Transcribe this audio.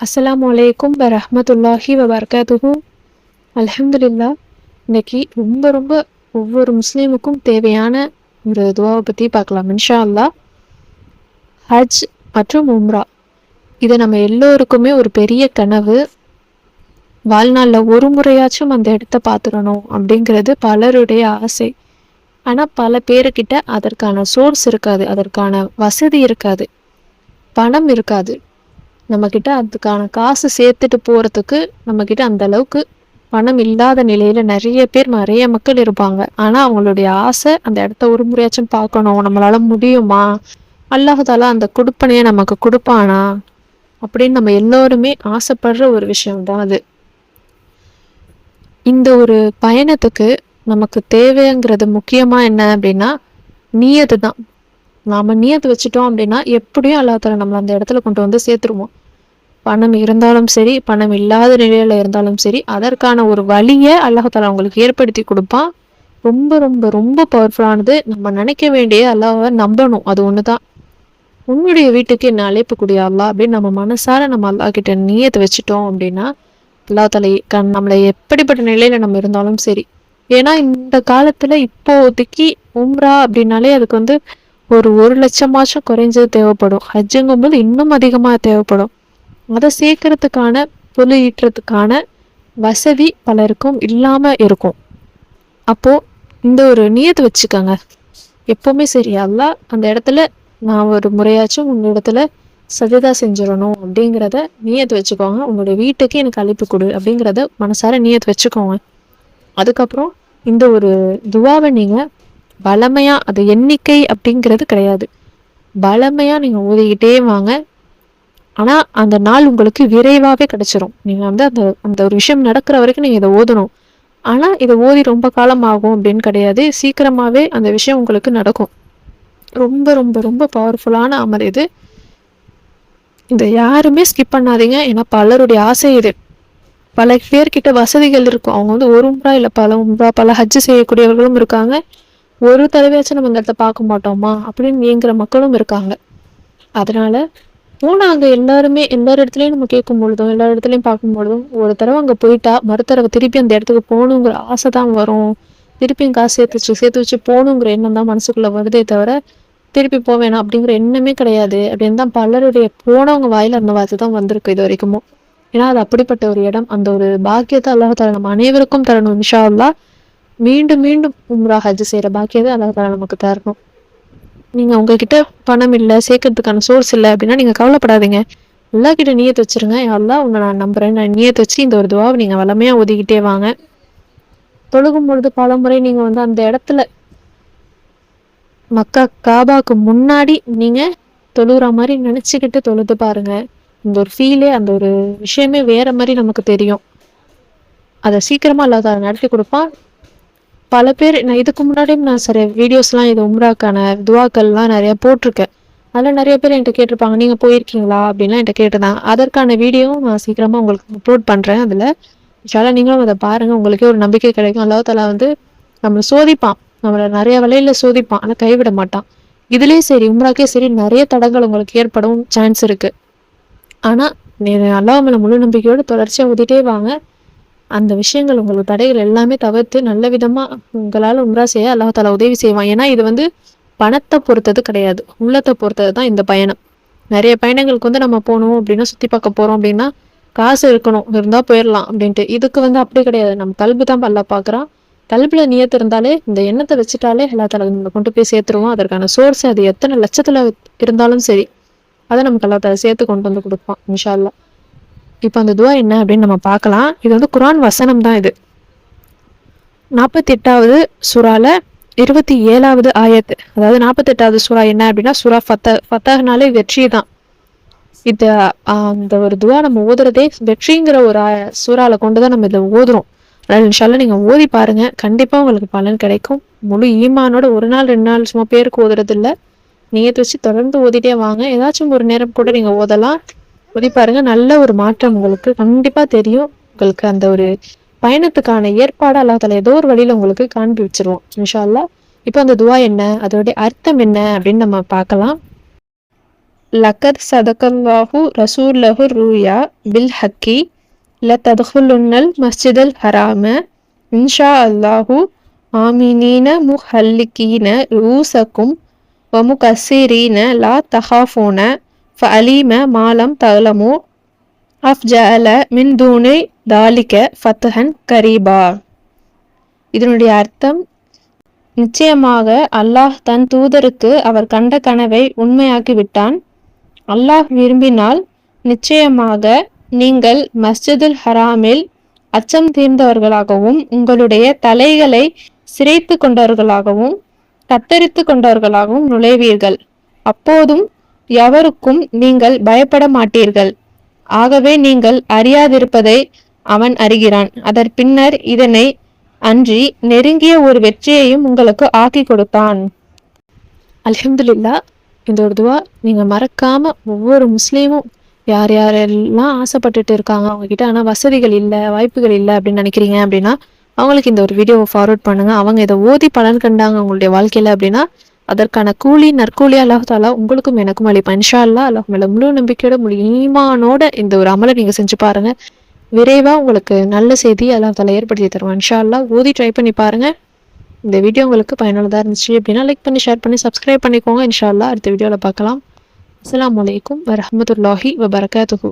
அஸ்லாம் வலைக்கும் வரமத்துல்லாஹி வபரகாத்துஹு அலமதுல்லா இன்னைக்கு ரொம்ப ரொம்ப ஒவ்வொரு முஸ்லீமுக்கும் தேவையான ஒரு துவாவை பற்றி பார்க்கலாம் இன்ஷா அல்லாஹ் ஹஜ் மற்றும் உம்ரா. இது நம்ம எல்லோருக்குமே ஒரு பெரிய கனவு. வாழ்நாளில் ஒரு முறையாச்சும் அந்த இடத்த பார்த்துடணும் அப்படிங்கிறது பலருடைய ஆசை. ஆனால் பல பேருக்கிட்ட அதற்கான சோர்ஸ் இருக்காது அதற்கான வசதி இருக்காது பணம் இருக்காது. நம்மக்கிட்ட அதுக்கான காசு சேர்த்துட்டு போகிறதுக்கு நம்மக்கிட்ட அந்த அளவுக்கு பணம் இல்லாத நிலையில நிறைய பேர் நிறைய மக்கள் இருப்பாங்க. ஆனால் அவங்களுடைய ஆசை அந்த இடத்த ஒரு முறையாச்சும் பார்க்கணும். நம்மளால முடியுமா? அல்லாஹால அந்த கொடுப்பனையை நமக்கு கொடுப்பானா? அப்படின்னு நம்ம எல்லோருமே ஆசைப்படுற ஒரு விஷயம்தான் அது. இந்த ஒரு பயணத்துக்கு நமக்கு தேவைங்கிறது முக்கியமா என்ன அப்படின்னா நீயது தான் நாம நீயத்து வச்சுட்டோம் அப்படின்னா எப்படியும் அல்லாத்தால நம்மளை அந்த இடத்துல கொண்டு வந்து சேர்த்துருவோம் பணம் இருந்தாலும் சரி பணம் இல்லாத நிலையில இருந்தாலும் சரி அதற்கான ஒரு வழியை அல்லாஹால அவங்களுக்கு ஏற்படுத்தி கொடுப்பான். ரொம்ப ரொம்ப ரொம்ப பவர்ஃபுல்லானது நம்ம நினைக்க வேண்டிய அல்லாவை நம்பணும். அது ஒண்ணுதான். உன்னுடைய வீட்டுக்கு என்ன அழைப்பு கூடிய அல்லாஹ் அப்படின்னு நம்ம மனசார நம்ம அல்லாஹ் கிட்ட நீயத்தை வச்சுட்டோம் அப்படின்னா அல்லாஹ் தலை கண் நம்மளை எப்படிப்பட்ட நிலையில நம்ம இருந்தாலும் சரி. ஏன்னா இந்த காலத்துல இப்போதைக்கு உம்ரா அப்படின்னாலே அதுக்கு வந்து ஒரு ஒரு லட்சமாச்சும் குறைஞ்சது தேவைப்படும். ஹஜ்ஜுங்கும்போது இன்னும் அதிகமாக தேவைப்படும். அதை சேர்க்கறதுக்கான புலி ஈட்டுறதுக்கான வசதி பலருக்கும் இல்லாமல் இருக்கும். அப்போது இந்த ஒரு நியத்து வச்சுக்கோங்க. எப்போவுமே சரி அல்லாஹ் அந்த இடத்துல நான் ஒரு முறையாச்சும் உங்கள் இடத்துல சஜதா செஞ்சிடணும் அப்படிங்கிறத நீயத்து வச்சுக்கோங்க. உங்களுடைய வீட்டுக்கு எனக்கு அழைப்பு கொடு அப்படிங்கிறத மனசார நீயத்து வச்சுக்கோங்க. அதுக்கப்புறம் இந்த ஒரு துவாவை நீங்கள் பலமையா அது எண்ணிக்கை அப்படிங்கிறது கிடையாது. பலமையா நீங்க ஓதிக்கிட்டே வாங்க. ஆனா அந்த நாள் உங்களுக்கு விரைவாவே கிடைச்சிரும். நீங்க வந்து அந்த அந்த ஒரு விஷயம் நடக்கிற வரைக்கும் நீங்க இதை ஓதணும். ஆனா இதை ஓதி ரொம்ப காலம் ஆகும் அப்படின்னு கிடையாது. சீக்கிரமாவே அந்த விஷயம் உங்களுக்கு நடக்கும். ரொம்ப ரொம்ப ரொம்ப பவர்ஃபுல்லான அமர் இது. இதை யாருமே ஸ்கிப் பண்ணாதீங்க. ஏன்னா பலருடைய ஆசை இது. பல பேர்கிட்ட வசதிகள் இருக்கும். அவங்க வந்து ஒரு உம்ரா இல்லை பல உம்ரா பல ஹஜ்ஜு செய்யக்கூடியவர்களும் இருக்காங்க. ஒரு தடவையாச்சும் நம்ம இந்த இடத்த பார்க்க மாட்டோமா அப்படின்னு ஏங்குற மக்களும் இருக்காங்க. அதனால போனால் அங்க எல்லாருமே எல்லா இடத்துலயும் நம்ம கேட்கும் பொழுதும் எல்லா இடத்துலயும் பார்க்கும் பொழுதும் ஒரு தடவை அங்க போயிட்டா மறுதடவை திருப்பி அந்த இடத்துக்கு போகணுங்கிற ஆசை தான் வரும். திருப்பியும் காசு சேர்த்து வச்சு சேர்த்து வச்சு போகணுங்கிற எண்ணம் தான் மனசுக்குள்ள வருதே தவிர திருப்பி போவேணாம் அப்படிங்கிற எண்ணமே கிடையாது. அப்படின்னு தான் பலருடைய போனவங்க வாயில அந்த வார்த்தை தான் வந்திருக்கு இது வரைக்குமோ. ஏன்னா அது அப்படிப்பட்ட ஒரு இடம் அந்த ஒரு பாக்கியத்தை அல்லாஹால நம்ம அனைவருக்கும் தரணும் இன்ஷா அல்லாஹ். மீண்டும் மீண்டும் உம்ரா ஹஜ் செய்யற அல்லா அல்லாஹால நமக்கு தரணும். நீங்க உங்ககிட்ட பணம் இல்லை சேர்க்கறதுக்கான சோர்ஸ் இல்லை அப்படின்னா நீங்க கவலைப்படாதீங்க. எல்லா கிட்ட நீயத்து வச்சிருங்க. எல்லாம் உன்னை நான் நம்புறேன். நான் நீயத்து வச்சு இந்த ஒரு துவாவை நீங்க வளமையாக ஒதுக்கிட்டே வாங்க. தொழுகும் பொழுது பல முறை நீங்க வந்து அந்த இடத்துல மக்கா காபாக்கு முன்னாடி நீங்க தொழுகிற மாதிரி நினச்சிக்கிட்டு தொழுது பாருங்க. இந்த ஒரு ஃபீலே அந்த ஒரு விஷயமே வேற மாதிரி நமக்கு தெரியும். அதை சீக்கிரமா இல்லாத நடத்தி கொடுப்பான். பல பேர் நான் இதுக்கு முன்னாடியும் நான் சரி வீடியோஸ்லாம் இது உம்ராக்கான துவாக்கள்லாம் நிறைய போட்டிருக்கேன். அதில் நிறைய பேர் என்கிட்ட கேட்டிருப்பாங்க நீங்கள் போயிருக்கீங்களா? அப்படின்லாம் என்கிட்ட கேட்டுதான் அதற்கான வீடியோவும் நான் சீக்கிரமாக உங்களுக்கு அப்லோட் பண்ணுறேன் அதில். இன்ஷால்லா நீங்களும் அதை பாருங்கள் உங்களுக்கே ஒரு நம்பிக்கை கிடைக்கும். அல்லா தலா வந்து நம்மளை சோதிப்பான். நம்மளை நிறைய வலையில் சோதிப்பான். ஆனால் கைவிட மாட்டான். இதுலேயே சரி உம்ராக்கே சரி நிறைய தடங்கள் உங்களுக்கு ஏற்படும் சான்ஸ் இருக்குது ஆனால் நீ அல்லாஹ் மேலே முழு நம்பிக்கையோடு தொடர்ச்சியாக ஊதிட்டே வாங்க. அந்த விஷயங்கள் உங்களுக்கு தடைகள் எல்லாமே தவிர்த்து நல்ல விதமாக உங்களால் உம்ரா செய்ய அல்லாஹ் உதவி செய்வான். ஏன்னா இது வந்து பணத்தை பொறுத்தது கிடையாது. உள்ளத்தை பொறுத்தது தான் இந்த பயணம். நிறைய பயணங்களுக்கு வந்து நம்ம போகணும் அப்படின்னா சுற்றி பார்க்க போகிறோம் அப்படின்னா காசு இருக்கணும். இருந்தால் போயிடலாம் அப்படின்ட்டு. இதுக்கு வந்து அப்படி கிடையாது. நம்ம கல்பு தான் பல்ல பார்க்குறான். கல்பில் நியத்து இருந்தாலே இந்த எண்ணத்தை வச்சுட்டாலே எல்லா தலை நம்ம கொண்டு போய் சேர்த்துருவோம் அதற்கான சோர்ஸ் அது எத்தனை லட்சத்தில் இருந்தாலும் சரி அதை நமக்கு எல்லா சேர்த்து கொண்டு வந்து கொடுப்பான் இன்ஷா இப்போ அந்த துவா என்ன அப்படின்னு நம்ம பார்க்கலாம். இது வந்து குரான் வசனம் தான் இது. நாற்பத்தி எட்டாவது சுறால இருபத்தி ஏழாவது ஆயத்து. அதாவது நாற்பத்தி எட்டாவது சுறா என்ன அப்படின்னா சுறா ஃபத்த ஃபத்தகனாலே வெற்றி தான். இது அந்த ஒரு துவா நம்ம ஓதுறதே வெற்றிங்கிற ஒரு சுறால கொண்டு தான் நம்ம இதை ஓதுறோம். அதனால் இன்ஷால்லா நீங்கள் ஓதி பாருங்க. கண்டிப்பாக உங்களுக்கு பலன் கிடைக்கும். முழு ஈமானோட ஒரு நாள் ரெண்டு நாள் சும்மா பேருக்கு ஓதுறது இல்லை நீயத்து வச்சு தொடர்ந்து ஓதிட்டே வாங்க. ஏதாச்சும் ஒரு நேரம் கூட நீங்கள் ஓதலாம். போய் பாருங்க நல்ல ஒரு மாற்றம் உங்களுக்கு கண்டிப்பா தெரியும். உங்களுக்கு அந்த ஒரு பயணத்துக்கான ஏற்பாடு அல்லாஹ் ஏதோ ஒரு வழியில உங்களுக்கு காண்பி வச்சிருவோம் இன்ஷா அல்லாஹ் இப்போ அந்த துவா என்ன? அதோடைய அர்த்தம் என்ன அப்படின்னு நம்ம பார்க்கலாம். லக்கத் சதகல்லாஹு ரசூல்லஹு ரூயா பில் ஹக்கி ல ததுகுலுன்னல் மஸ்ஜிதல் ஹராம இன்ஷா அல்லாஹு ஆமினீன முஹல்லிகீன ரூசக்கும் வமுகஸ்ஸிரீன லா தஹாஃபோன ஃபலீம மாலம் தலமு அஃப்ஜஅல மின் தூனி தாலிக்க ஃபத்ஹன் கரீபா இதனுடைய அர்த்தம் நிச்சயமாக அல்லாஹ் தன் தூதருக்கு அவர் கண்ட கனவை உண்மையாக்கி விட்டான் அல்லாஹ் விரும்பினால் நிச்சயமாக நீங்கள் மஸ்ஜிதுல் ஹராமில் அச்சம் தீர்ந்தவர்களாகவும் உங்களுடைய தலைகளை சிரைத்து கொண்டவர்களாகவும் கத்தரித்து கொண்டவர்களாகவும் நுழைவீர்கள். அப்போதும் எவருக்கும் நீங்கள் பயப்பட மாட்டீர்கள். ஆகவே நீங்கள் அறியாதிருப்பதை அவன் அறிகிறான். அதன் பின்னர் இதனை அன்றி நெருங்கிய ஒரு வெற்றியையும் உங்களுக்கு ஆக்கி கொடுத்தான். அல்ஹம்துலில்லா இந்த ஒரு துவா நீங்கள் மறக்காம ஒவ்வொரு முஸ்லீமும் யார் யாரெல்லாம் ஆசைப்பட்டுட்டு இருக்காங்க அவங்க கிட்ட ஆனா வசதிகள் இல்லை வாய்ப்புகள் இல்லை அப்படின்னு நினைக்கிறீங்க அப்படின்னா அவங்களுக்கு இந்த ஒரு வீடியோவை ஃபார்வர்ட் பண்ணுங்க. அவங்க இதை ஓதி பலன் கண்டாங்க அவங்களுடைய வாழ்க்கையில அப்படின்னா அதற்கான கூலி நற்கூலி அல்லாஹ் தாலா உங்களுக்கும் எனக்கும் அளிப்பான் இன்ஷா அல்லா அல்லாஹ் மேல முழு நம்பிக்கையோட முழு ஈமானோட இந்த ஒரு அமலை நீங்க செஞ்சு பாருங்க. விரைவா உங்களுக்கு நல்ல செய்தி அல்லாஹ் ஏற்படுத்தி தருவான். இன்ஷா அல்லா ஊதி ட்ரை பண்ணி பாருங்க. இந்த வீடியோ உங்களுக்கு பயனுள்ளதாக இருந்துச்சு அப்படின்னா லைக் பண்ணி ஷேர் பண்ணி சப்ஸ்கிரைப் பண்ணிக்கோங்க. இன்ஷா அல்லா அடுத்த வீடியோவில் பார்க்கலாம். அஸ்லாம் வலைக்கம் வரமத்துல்லாஹி வபரகாத்துஹு.